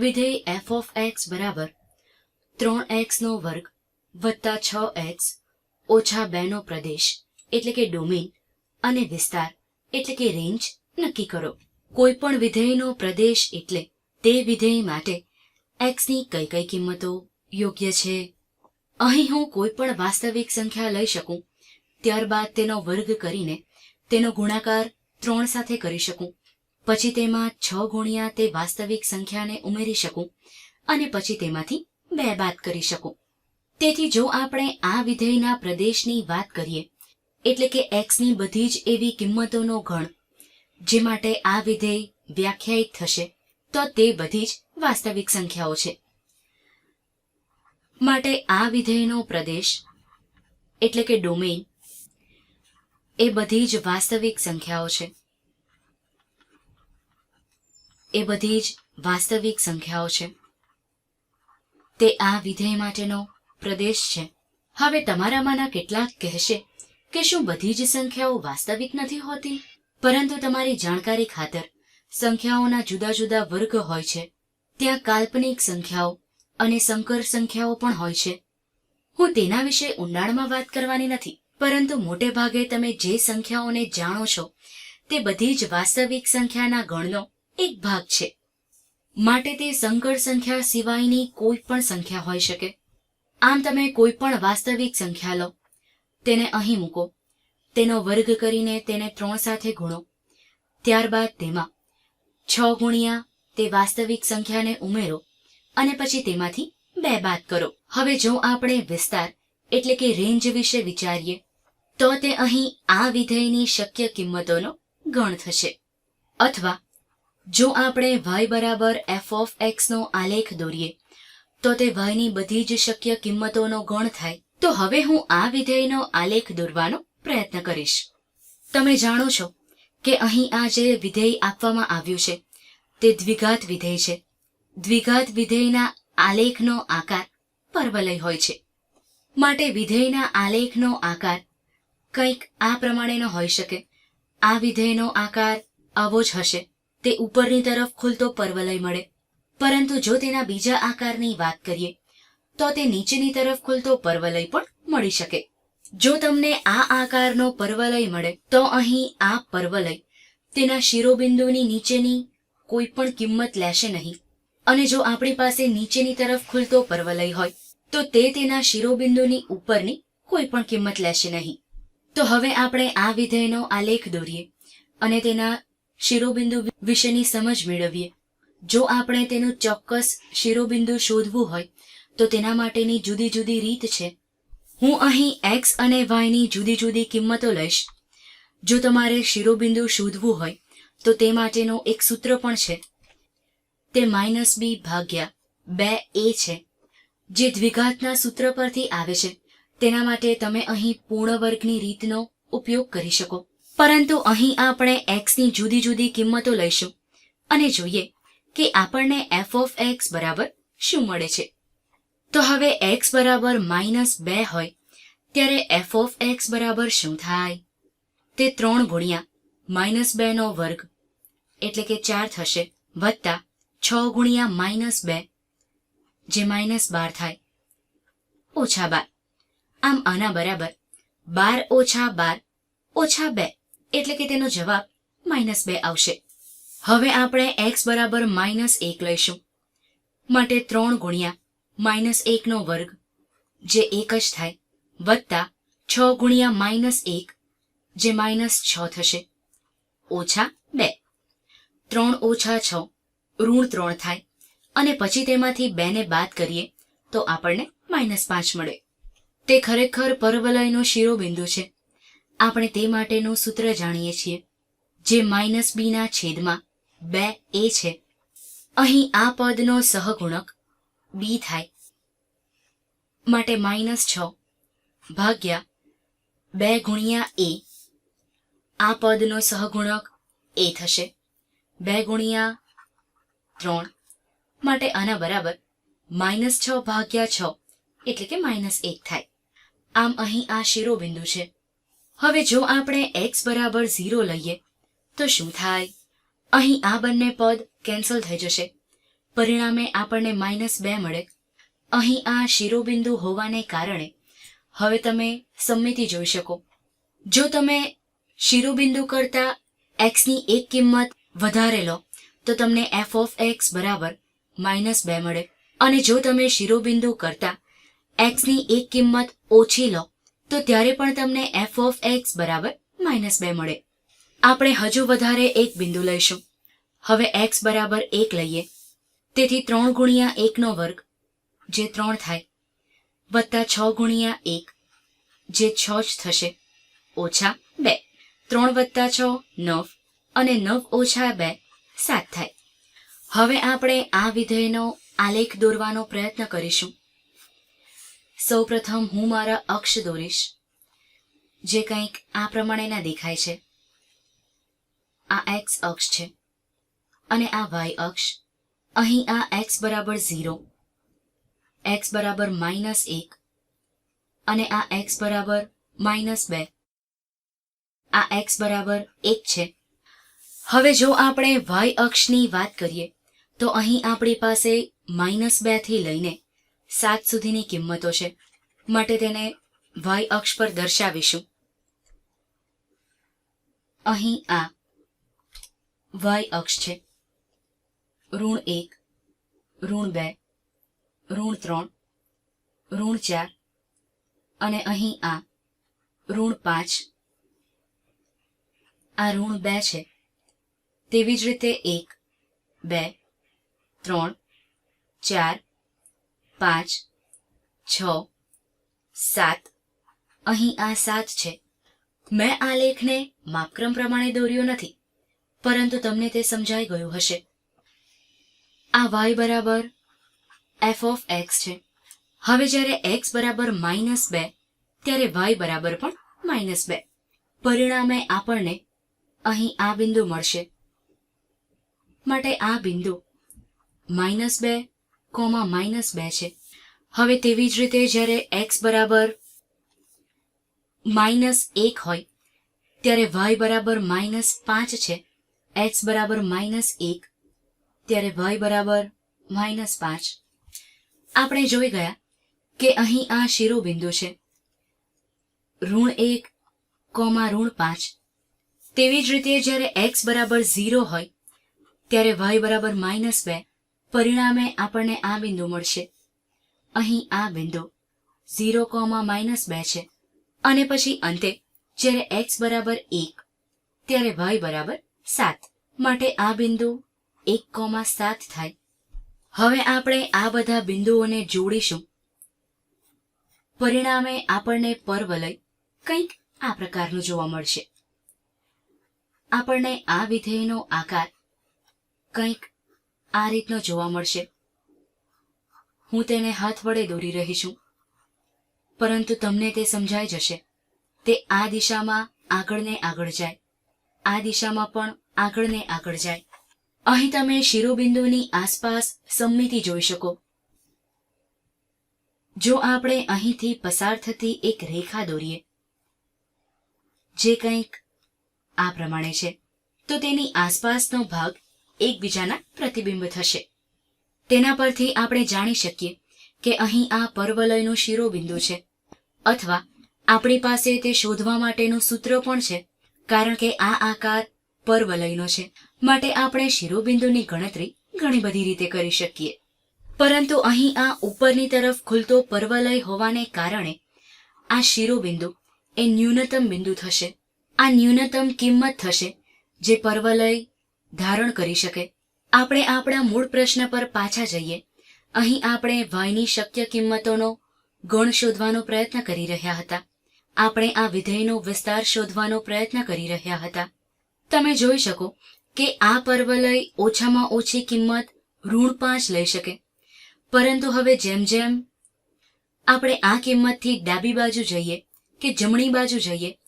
વિધેય F of X બરાબર ત્રણ એક્સનો વર્ગ વત્તા છ એક્સ ઓછા બેનો પ્રદેશ, એટલે કે ડોમેન અને વિસ્તાર, એટલે કે રેન્જ નક્કી કરો. કોઈ પણ વિધેયનો પ્રદેશ એટલે તે વિધેય માટે એક્સની કઈ કઈ કિંમતો યોગ્ય છે? અહીં હું કોઈ પણ વાસ્તવિક સંખ્યા લઈ શકું, ત્યારબાદ તેનો વર્ગ કરીને તેનો ગુણાકાર ત્રણ સાથે કરી શકું. પછી તેમાં છ ગુણ્યા તે વાસ્તવિક સંખ્યાને ઉમેરી શકું અને પછી તેમાંથી બે બાદ કરી શકું. તેથી જો આપણે આ વિધેયના પ્રદેશની વાત કરીએ, એટલે કે એક્સની બધી જ એવી કિંમતોનો ગણ, જે માટે આ વિધેય વ્યાખ્યાયિત થશે, તો તે બધી જ વાસ્તવિક સંખ્યાઓ છે. માટે આ વિધેયનો પ્રદેશ, એટલે કે ડોમેન એ બધી જ વાસ્તવિક સંખ્યાઓ છે. એ બધી જ વાસ્તવિક સંખ્યાઓ છે. તે આ વિધેય માટેનો પ્રદેશ છે. હવે તમારામાંના કેટલાક કહેશે કે શું બધી જ સંખ્યાઓ વાસ્તવિક નથી હોતી? પરંતુ તમારી જાણકારી ખાતર સંખ્યાઓના જુદા જુદા વર્ગ હોય છે. ત્યાં કાલ્પનિક સંખ્યાઓ અને સંકર સંખ્યાઓ પણ હોય છે. હું તેના વિશે ઊંડાણમાં વાત કરવાની નથી, પરંતુ મોટે ભાગે તમે જે સંખ્યાઓને જાણો છો, તે બધી જ વાસ્તવિક સંખ્યાના ગણનો એક ભાગ છે. માટે તે સંકળ સંખ્યા સિવાયની કોઈ પણ સંખ્યા હોઈ શકે. આમ તમે કોઈ પણ વાસ્તવિક સંખ્યા લો. તેને અહીં મૂકો. તેનો વર્ગ કરીને તેને ત્રણ સાથે ગુણો. ત્યારબાદ તેમાં છ ગુણ્યા તે વાસ્તવિક સંખ્યાને ઉમેરો અને પછી તેમાંથી બે બાદ કરો. હવે જો આપણે વિસ્તાર, એટલે કે રેન્જ વિશે વિચારીએ, તો તે અહીં આ વિધેયની શક્ય કિંમતોનો ગણ થશે. અથવા જો આપણે વાય બરાબર એફ ઓફ એક્સનો આલેખ દોરીએ, તો તે વાયની બધી જ શક્ય કિંમતોનો ગણ થાય. તો હવે હું આ વિધેયનો આલેખ દોરવાનો પ્રયત્ન કરીશ. તમે જાણો છો કે અહીં આ જે વિધેય આપવામાં આવ્યું છે, તે દ્વિઘાત વિધેય છે. દ્વિઘાત વિધેયના આલેખનો આકાર પરવલય હોય છે. માટે વિધેયના આલેખનો આકાર કંઈક આ પ્રમાણેનો હોઈ શકે. આ વિધેયનો આકાર આવો જ હશે. તે ઉપરની તરફ ખુલતો પર્વલય મળે. પરંતુ જો તેના બીજા આકારની વાત કરીએ, તો તે નીચેની તરફ ખુલતો પર્વલય પણ મળી શકે. જો તમને આ આકારનો પર્વલય મળે, તો અહીં આ પર્વલય તેના શિરોબિંદુની નીચેની કોઈ પણ કિંમત લેશે નહીં. અને જો આપણી પાસે નીચેની તરફ ખુલતો પર્વલય હોય, તો તે તેના શિરોબિંદુની ઉપરની કોઈ પણ કિંમત લેશે નહીં. તો હવે આપણે આ વિધેયનો આલેખ દોરીએ અને તેના શિરોબિંદુ વિશેની સમજ મેળવીએ. જો આપણે તેનું ચોક્કસ શિરોબિંદુ શોધવું હોય, તો તેના માટેની જુદી જુદી રીત છે. હું અહીં એક્સ અને વાયની જુદી જુદી કિંમતો લઈશ. જો તમારે શિરોબિંદુ શોધવું હોય, તો તે માટેનું એક સૂત્ર પણ છે. તે માઇનસ બી ભાગ્યા બે એ છે, જે દ્વિઘાતના સૂત્ર પરથી આવે છે. તેના માટે તમે અહીં પૂર્ણ વર્ગની રીતનો ઉપયોગ કરી શકો. પરંતુ અહીં આપણે એક્સની જુદી જુદી કિંમતો લઈશું. અને જોઈએ કે આપણને એફ ઓફ એક્સ બરાબર શું મળે છે. તો હવે એક્સ બરાબર માઇનસ બે હોય, ત્યારે એફ ઓફ એક્સ બરાબર શું થાય? તે ત્રણ ગુણ્યા માઇનસ બેનો વર્ગ, એટલે કે ચાર થશે, વત્તા છ ગુણ્યા માઇનસ બે, જે માઇનસ બાર થાય. ઓછા બાર. આમ આના બરાબર બાર ઓછા બાર ઓછા બે. એટલે કે તેનો જવાબ માઇનસ બે આવશે. હવે આપણે એક્સ બરાબર માઇનસ એક લઈશું. માટે ત્રણ ગુણ્યા માઇનસ એકનો વર્ગ જે એક જ થાય, વત્તા છ ગુણ્યા માઇનસ એક જે માઇનસ છ થશે. ઓછા બે. ત્રણ ઓછા છ, ઋણ ત્રણ થાય. અને પછી તેમાંથી બેને બાદ કરીએ તો આપણને માઇનસ પાંચ મળે. તે ખરેખર પરવલયનો શિરોબિંદુ છે. આપણે તે માટેનું સૂત્ર જાણીએ છીએ, જે માઇનસ બીના છેદમાં બે એ છે. અહીં આ પદનો સહગુણક બી થાય. માટે માઇનસ છ ભાગ્યા બે ગુણ્યા એ. આ પદનો સહગુણક એ થશે. બે ગુણ્યા ત્રણ. માટે આના બરાબર માઇનસ છ ભાગ્યા છ, એટલે કે માઇનસ એક થાય. આમ અહીં આ શિરોબિંદુ છે. હવે જો આપણે એક્સ બરાબર ઝીરો લઈએ, તો શું થાય? અહીં આ બંને પદ કેન્સલ થઈ જશે. પરિણામે આપણને માઇનસ બે મળે. અહીં આ શિરોબિંદુ હોવાને કારણે હવે તમે સંમિતિ જોઈ શકો. જો તમે શિરોબિંદુ કરતા એક્સની એક કિંમત વધારે લો, તો તમને એફ ઓફ એક્સ બરાબર માઇનસ બે મળે. અને જો તમે શિરોબિંદુ કરતા એક્સની એક કિંમત ઓછી લો તો ત્યારે પણ તમને એફ ઓફ એક્સ બરાબર માઇનસ બે મળે. આપણે હજુ વધારે એક બિંદુ લઈશું. હવે એક્સ બરાબર એક લઈએ. તેથી ત્રણ ગુણ્યા એકનો વર્ગ, જે ત્રણ થાય, વત્તા છ ગુણ્યા એક, જે છ જ થશે, ઓછા બે. ત્રણ વત્તા છ, નવ, અને નવ ઓછા બે, સાત થાય. હવે આપણે આ વિધેયનો આલેખ દોરવાનો પ્રયત્ન કરીશું. સૌપ્રથમ હું મારા અક્ષ દોરીશ, જે કંઈક આ પ્રમાણેના દેખાય છે. આ એક્સ અક્ષ છે અને આ વાય અક્ષ. અહીં આ એક્સ બરાબર ઝીરો એક્સ બરાબર માઇનસ એક અને આ એક્સ બરાબર માઇનસ બે. આ એક્સ બરાબર એક છે. હવે જો આપણે વાય અક્ષની વાત કરીએ, તો અહીં આપણી પાસે માઇનસ બેથી લઈને સાત સુધીની કિંમતો છે. માટે તેને વાય અક્ષ પર દર્શાવીશું. અહીં આ વાય અક્ષ છે. ઋણ એક, ઋણ બે, ઋણ ત્રણ, ઋણ ચાર, અને અહીં આ ઋણ પાંચ. આ ઋણ બે છે. તેવી જ રીતે એક, બે, ત્રણ, ચાર પાંચ, છ, સાત. અહીં આ સાત છે. મેં આ લેખને માપક્રમ પ્રમાણે દોર્યો નથી, પરંતુ તમને તે સમજાઈ ગયું હશે. આ વાય બરાબર એફ ઓફ એક્સ છે. હવે જ્યારે એક્સ બરાબર માઇનસ બે, ત્યારે વાય બરાબર પણ માઇનસ બે. પરિણામે આપણને અહીં આ બિંદુ મળશે. માટે આ બિંદુ માઇનસ બે કોમા માઇનસ બે છે. હવે તેવી જ રીતે જ્યારે એક્સ બરાબર માઇનસ એક હોય, ત્યારે વાય બરાબર માઇનસ પાંચ છે. એક્સ બરાબર માઇનસ એક, ત્યારે વાય બરાબર માઇનસ પાંચ. આપણે જોઈ ગયા કે અહીં આ શિરોબિંદુ છે. ઋણ એક, કોમા ઋણ પાંચ. તેવી જ રીતે જ્યારે એક્સ બરાબર ઝીરો હોય, ત્યારે વાય બરાબર માઇનસ બે. પરિણામે આપણને આ બિંદુ મળશે. અહીં આ બિંદુ ઝીરો કોમા માઇનસ બે છે. અને પછી અંતે જ્યારે એક્સ બરાબર એક, ત્યારે વાય બરાબર સાત. માટે આ બિંદુ એક કોમા સાત થાય. હવે આપણે આ બધા બિંદુઓને જોડીશું. પરિણામે આપણને પરવલય કંઈક આ પ્રકારનું જોવા મળશે. આપણને આ વિધેયનો આકાર કંઈક આ રીતનો જોવા મળશે. હું તેને હાથ વડે દોરી રહી છું પરંતુ તમને તે સમજાઈ જશે. તે આ દિશામાં આગળ ને આગળ જાય. આ દિશામાં પણ આગળ ને આગળ જાય. અહીં તમે શિરોબિંદુની આસપાસ સંમિતિ જોઈ શકો. જો આપણે અહીંથી પસાર થતી એક રેખા દોરીએ, જે કંઈક આ પ્રમાણે છે, તો તેની આસપાસનો ભાગ એકબીજાના પ્રતિબિંબ થશે. તેના પરથી આપણે જાણી શકીએ કે અહીં આ પર્વલયનું શિરોબિંદુ છે. અથવા આપણી પાસે તે શોધવા માટેનું સૂત્ર પણ છે, કારણ કે આ આકાર પર્વલયનો છે. માટે આપણે શિરોબિંદુની ગણતરી ઘણી બધી રીતે કરી શકીએ. પરંતુ અહીં આ ઉપરની તરફ ખુલતો પર્વલય હોવાને કારણે આ શિરોબિંદુ એ ન્યૂનતમ બિંદુ થશે. આ ન્યૂનતમ કિંમત થશે, જે પરવલય ધારણ કરી શકે. આપણે આપણા મૂળ પ્રશ્ન પર પાછા જઈએ. અહીં આપણે વાયની શક્ય કિંમતોનો ગણ શોધવાનો પ્રયત્ન કરી રહ્યા હતા. આપણે આ વિધેયનો વિસ્તાર શોધવાનો પ્રયત્ન કરી રહ્યા હતા. તમે જોઈ શકો કે આ પર્વલય ઓછામાં ઓછી કિંમત ઋણ પાંચ લઈ શકે. પરંતુ હવે જેમ જેમ આપણે આ કિંમતથી ડાબી બાજુ જઈએ કે જમણી બાજુ જઈએ,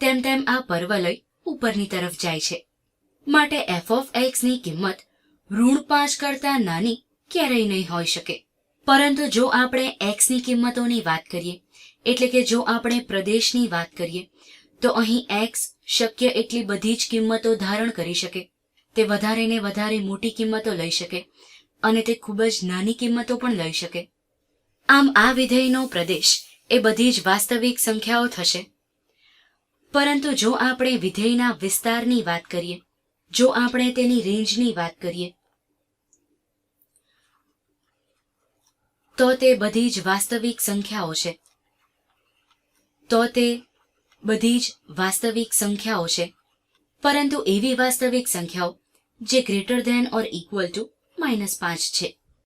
તેમ તેમ આ પર્વલય ઉપરની તરફ જાય છે. માટે એફ ઓફ એક્સની કિંમત ઋણ પાંચ કરતા નાની ક્યારેય નહીં હોઈ શકે. પરંતુ જો આપણે એક્સની કિંમતોની વાત કરીએ, એટલે કે જો આપણે પ્રદેશની વાત કરીએ, તો અહીં એક્સ શક્ય એટલી બધી જ કિંમતો ધારણ કરી શકે. તે વધારે ને વધારે મોટી કિંમતો લઈ શકે અને તે ખૂબ જ નાની કિંમતો પણ લઈ શકે. આમ આ વિધેયનો પ્રદેશ એ બધી જ વાસ્તવિક સંખ્યાઓ થશે. પરંતુ જો આપણે વિધેયના વિસ્તારની વાત કરીએ જો આપણે તેની રેન્જની વાત કરીએ, તો તે બધી જ વાસ્તવિક સંખ્યાઓ છે. તો તે બધી જ વાસ્તવિક સંખ્યાઓ છે. પરંતુ એવી વાસ્તવિક સંખ્યાઓ જે greater than or equal to minus પાંચ છે.